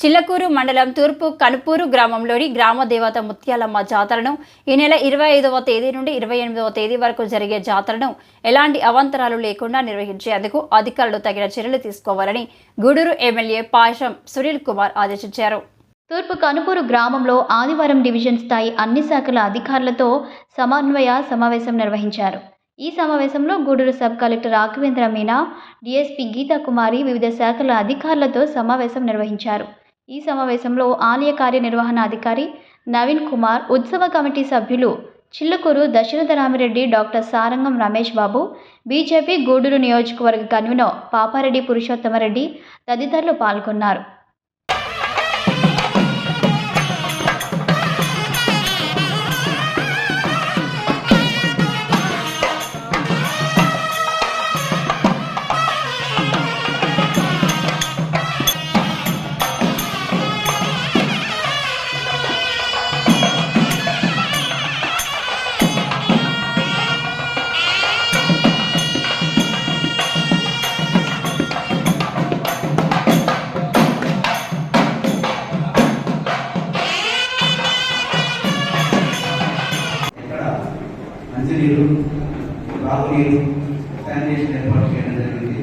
చిల్లకూరు మండలం తూర్పు కనుపూరు గ్రామంలోని గ్రామ దేవత ముత్యాలమ్మ జాతరను ఈ నెల ఇరవై ఐదవ తేదీ నుండి ఇరవై ఎనిమిదవ తేదీ వరకు జరిగే జాతరను ఎలాంటి అవాంతరాలు లేకుండా నిర్వహించేందుకు అధికారులు తగిన చర్యలు తీసుకోవాలని గూడూరు ఎమ్మెల్యే పాషం సునీల్ కుమార్ ఆదేశించారు. తూర్పు కనుపూరు గ్రామంలో ఆదివారం డివిజన్ స్థాయి అన్ని శాఖల అధికారులతో సమన్వయ సమావేశం నిర్వహించారు. ఈ సమావేశంలో Gudur sub collector Raghavendra Meena DSP Geetha Kumari వివిధ శాఖల అధికారులతో సమావేశం నిర్వహించారు. ఈ సమావేశంలో ఆలయ కార్యనిర్వహణ అధికారి నవీన్ కుమార్ ఉత్సవ కమిటీ సభ్యులు చిల్లకూరు దశరథరామిరెడ్డి డాక్టర్ సారంగం రమేష్ బాబు బీజేపీ గూడూరు నియోజకవర్గ కన్వీనర్ పాపారెడ్డి పురుషోత్తమరెడ్డి తదితరులు పాల్గొన్నారు. మంచినీరు త్రాగునీరు శానిటేషన్ ఏర్పాటు చేయడం జరిగింది.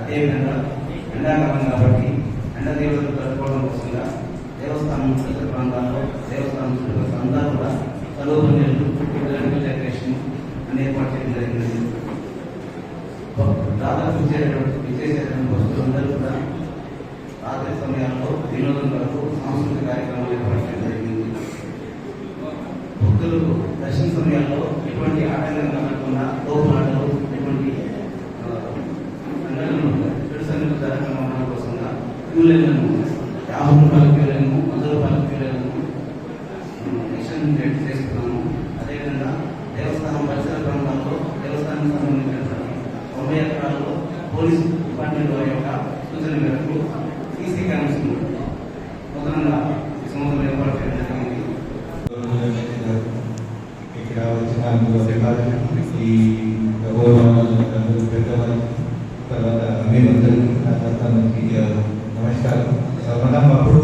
అదేవిధంగా ఎండాకాలం కాబట్టి ఎండ తీవ్రత తట్టుకోవడం కోసంగా దేవస్థానం పరిసర ప్రాంతాల్లో దేవస్థానం చుట్టూ అంతా కూడా చదువు డెకరేషన్ అని ఏర్పాటు చేయడం జరిగింది. దాదాపు విచ్చేటువంటి విచ్చేసేటువంటి వస్తువులందరూ కూడా రాత్రి సమయాల్లో వినోదం కొరకు సాంస్కృతిక కార్యక్రమాలు ఏర్పాటు చేయడం జరిగింది. భక్తులు దర్శన సమయాల్లో ఎటువంటి ఆటంకం కలగకుండా తోపులాటలు ఎటువంటి సంఘటనలు చెడు సంఘటనలు యాభై రూపాయల క్యూలను లైన్ను వంద రూపాయల క్యూ లైన్ను మిషన్ రేట్ చేస్తున్నాము అదేవిధంగా దేవస్థానం పరిసర ప్రాంతాల్లో దేవస్థానం సంబంధించినటువంటి తొంభై ఎకరాల్లో పోలీస్ డిపార్ట్మెంట్ వారి యొక్క సూచన మేరకు సీసీ కెమెరాస్ నూతనంగా ఈ సంవత్సరం ఏర్పాటు చేయడం జరిగింది ఇక్కడ వచ్చిన అధికారులు ఈ గౌరవ పెద్దవాళ్ళు తర్వాత మేమందరికీ నా తరఫు నుంచి ఆ, నమస్కారం. సో మనం అప్పుడు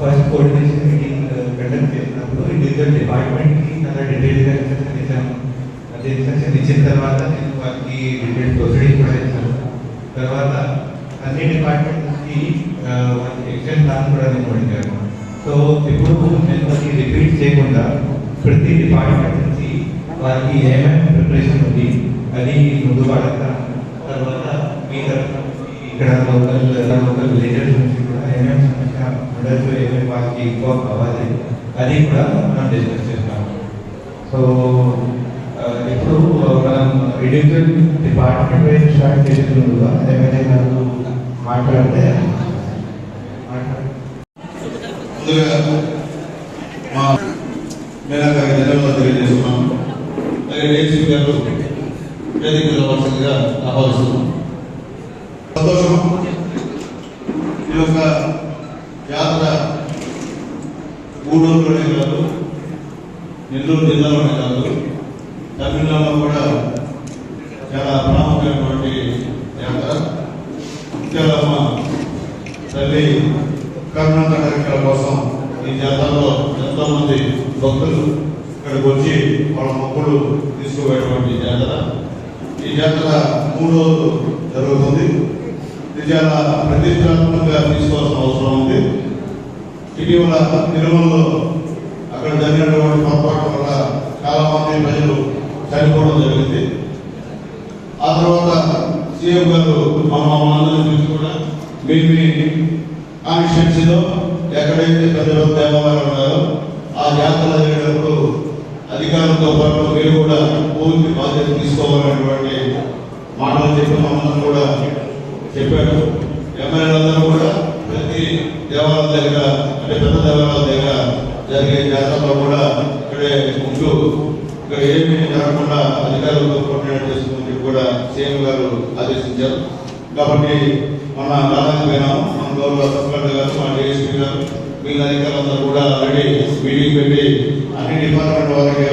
ఫస్ట్ కోఆర్డినేషన్ మీటింగ్ కండక్ట్ చేసినప్పుడు ఇండివిజువల్ డిపార్ట్మెంట్కి చాలా డీటెయిల్గా ఇన్స్ట్రక్షన్ ఇచ్చాము. అదే ఇన్స్ట్రక్షన్ ఇచ్చిన తర్వాత నేను వాళ్ళకి డీటెయిల్ ప్రొసీడింగ్ కూడా ఇచ్చాను. తర్వాత అన్ని డిపార్ట్మెంట్స్కి వాళ్ళకి ఎక్షన్ ప్లాన్ కూడా నేను అడిగాను సో ఇప్పుడు నేను అది రిపీట్ చేయకుండా ప్రతి డిపార్ట్మెంట్ నుంచి వారికి ఏమేమి ప్రిపరేషన్ ఉంది అది ముందు పడతా తర్వాత మీ ఇక్కడ లోకల్ లోకల్ లీడర్స్ నుంచి కూడా ఏమేమి సమస్య ఉండొచ్చు ఏమేమి వాళ్ళకి ఎక్కువ కావాలి అది కూడా మనం డిస్కస్ చేస్తాము సో ఇప్పుడు మనం ఇండివిజువల్ డిపార్ట్మెంట్ వైజ్ స్టార్ట్ చేసిన ముందుగా ఏమైనా నాకు మాట్లాడితే మాట్లాడు ముందుగా మా మేనా గారి తెలియజేస్తున్నాము అలాగే డీసీ ఆహ్వానిస్తున్నాం సంతోషం ఈ యొక్క యాత్ర గూడూరులోనే కాదు నెల్లూరు జిల్లాలోనే కాదు. తమిళనాడులో కూడా చాలా ప్రాముఖ్యమైనటువంటి యాత్ర ముత్యాలమ్మ తల్లి కర్ణాటక కోసం ఈ జాతరలో ఎంతో మంది భక్తులు ఇక్కడికి వచ్చి వాళ్ళ మొక్కులు తీసుకుపోయేటువంటి జాతర. ఈ జాతర మూడు రోజులు జరుగుతుంది. చాలా ప్రతిష్టాత్మకంగా తీసుకోవాల్సిన అవసరం ఉంది. ఇటీవల తిరుమలలో అక్కడ జరిగినటువంటి పొరపాటు వల్ల చాలా మంది ప్రజలు చనిపోవడం జరిగింది. ఆ తర్వాత సీఎం గారు మన మనందరినీ చూసి కూడా మీ మీ కాన్స్టిట్యున్సీలో ఎక్కడైతే పెద్ద దేవాలయాలు ఉన్నాయో ఆ జాతర జరిగినప్పుడు అధికారులతో పాటు మీరు కూడా పూర్తి బాధ్యత తీసుకోవాలనేటువంటి మాటలు చెప్పి మమ్మల్ని కూడా చెప్పారు. ఎమ్మెల్యేలందరూ కూడా ప్రతి దేవాలయం దగ్గర అంటే పెద్ద దేవాలయాల దగ్గర జరిగే జాతరలో కూడా ఇక్కడే ఉంటూ ఇక్కడ ఏమి జరగకుండా అధికారులతో కోఆర్డినేట్ చేసుకుని కూడా సీఎం గారు ఆదేశించారు. కాబట్టి మన నారాయణ పోయినాము. మన గౌరవ సబ్కలెక్టర్ గారు మన డిఎస్పీ గారు మిగిలిన అధికారులందరూ కూడా ఆల్రెడీ మీటింగ్ పెట్టి అన్ని డిపార్ట్మెంట్ వారికి